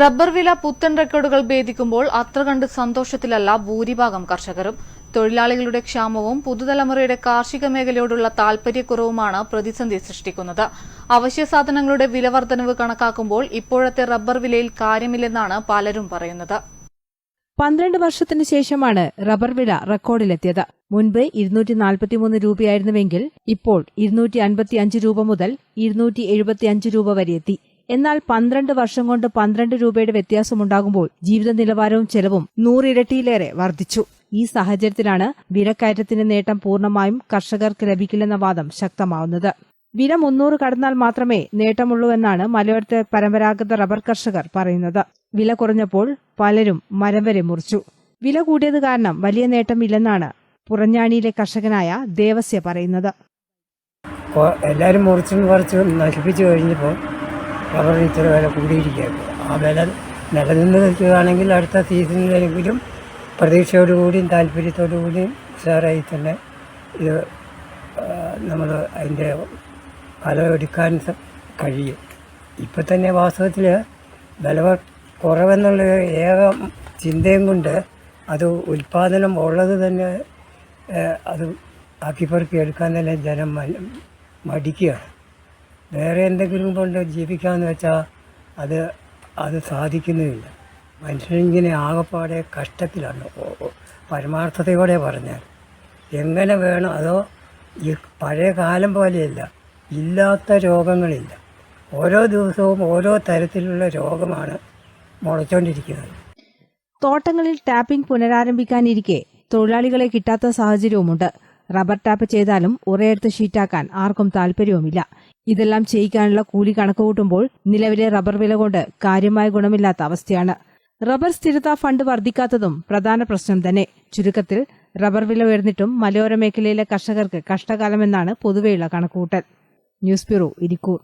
Rubber വില പുത്തൻ റെക്കോർഡുകൾ ഭേദിക്കുമ്പോൾ അത്ര കണ്ട് സന്തോഷത്തിലല്ല ഭൂരിഭാഗം കർഷകരും. തൊഴിലാളികളുടെ ക്ഷാമവും പുതുതലമുറയുടെ കാർഷിക മേഖലയോടുള്ള താൽപര്യക്കുറവുമാണ് പ്രതിസന്ധി സൃഷ്ടിക്കുന്നത്. അവശ്യ സാധനങ്ങളുടെ വിലവർദ്ധനവ് കണക്കാക്കുമ്പോൾ ഇപ്പോഴത്തെ റബ്ബർ വിലയിൽ കാര്യമില്ലെന്നാണ് പലരും പറയുന്നത്. പന്ത്രണ്ട് വർഷത്തിന് ശേഷമാണ് റബ്ബർ വില റെക്കോർഡിലെത്തിയത്. മുൻപ് ഇരുന്നൂറ്റി നാൽപ്പത്തിമൂന്ന് രൂപയായിരുന്നുവെങ്കിൽ ഇപ്പോൾ ഇരുന്നൂറ്റി അൻപത്തി അഞ്ച് രൂപ മുതൽ ഇരുന്നൂറ്റി എഴുപത്തി അഞ്ച് രൂപ വരെ എത്തി. എന്നാൽ പന്ത്രണ്ട് വർഷം കൊണ്ട് പന്ത്രണ്ട് രൂപയുടെ വ്യത്യാസമുണ്ടാകുമ്പോൾ ജീവിത നിലവാരവും ചെലവും നൂറിരട്ടിയിലേറെ വർദ്ധിച്ചു. ഈ സാഹചര്യത്തിലാണ് വിലക്കയറ്റത്തിന്റെ നേട്ടം പൂർണമായും കർഷകർക്ക് ലഭിക്കില്ലെന്ന വാദം ശക്തമാവുന്നത്. വില മുന്നൂറ് കടന്നാൽ മാത്രമേ നേട്ടമുള്ളൂവെന്നാണ് മലയോരത്തെ പരമ്പരാഗത റബ്ബർ കർഷകർ പറയുന്നത്. വില കുറഞ്ഞപ്പോൾ പലരും മരം വരെ മുറിച്ചു. വില കൂടിയത് കാരണം വലിയ നേട്ടമില്ലെന്നാണ് പുറഞ്ഞാണിയിലെ കർഷകനായ ദേവസ്യ പറയുന്നത്. എല്ലാവരും മുറിച്ചും പറിച്ച് നശിപ്പിച്ചു കഴിഞ്ഞപ്പോൾ റബ്ബറിന് ഇത്ര വില കൂടിയിരിക്കുകയാണ്. ആ വില നിലനിന്ന് നിൽക്കുകയാണെങ്കിൽ അടുത്ത സീസണിലെങ്കിലും പ്രതീക്ഷയോടുകൂടിയും താല്പര്യത്തോടു കൂടിയും ഉഷാറായി തന്നെ ഇത് നമ്മൾ അതിന്റെ ഫലം എടുക്കാൻ കഴിയും. ഇപ്പം തന്നെ വാസ്തവത്തിൽ വില കുറവെന്നുള്ള ഏക ചിന്തയും കൊണ്ട് അത് ഉൽപ്പാദനം ഉള്ളത് തന്നെ അത് ആക്കിപ്പറക്കി എടുക്കാൻ തന്നെ ജനം മടിക്കുകയാണ്. വേറെ എന്തെങ്കിലും കൊണ്ട് ജീവിക്കാമെന്ന് വെച്ചാൽ അത് അത് സാധിക്കുന്നുമില്ല മനുഷ്യനിങ്ങനെ ആകെപ്പാടെ കഷ്ടത്തിലാണ്. പരമാർത്ഥതയോടെ പറഞ്ഞാൽ. എങ്ങനെ വേണം അതോ ഈ പഴയ കാലം പോലെയല്ല ഇല്ലാത്ത രോഗങ്ങളില്ല. ഓരോ ദിവസവും ഓരോ തരത്തിലുള്ള രോഗമാണ് മുളച്ചുകൊണ്ടിരിക്കുന്നത് തോട്ടങ്ങളിൽ ടാപ്പിംഗ് പുനരാരംഭിക്കാനിരിക്കെ തൊഴിലാളികളെ കിട്ടാത്ത സാഹചര്യവുമുണ്ട്. റബ്ബർ ടാപ്പ് ചെയ്താലും ഉറയെടുത്ത് ഷീറ്റാക്കാൻ ആർക്കും താൽപ്പര്യവുമില്ല ഇതെല്ലാം ചെയ്യിക്കാനുള്ള കൂലി കണക്കുകൂട്ടുമ്പോൾ നിലവിലെ റബ്ബർ വില കൊണ്ട് കാര്യമായ ഗുണമില്ലാത്ത അവസ്ഥയാണ്. റബ്ബർ സ്ഥിരതാ ഫണ്ട് വർദ്ധിക്കാത്തതും പ്രധാന പ്രശ്നം തന്നെ. ചുരുക്കത്തിൽ റബ്ബർ വില ഉയർന്നിട്ടും മലയോര മേഖലയിലെ കർഷകർക്ക് കഷ്ടകാലമെന്നാണ് പൊതുവെയുള്ള കണക്കുകൂട്ടൽ. News bureau Irikkur.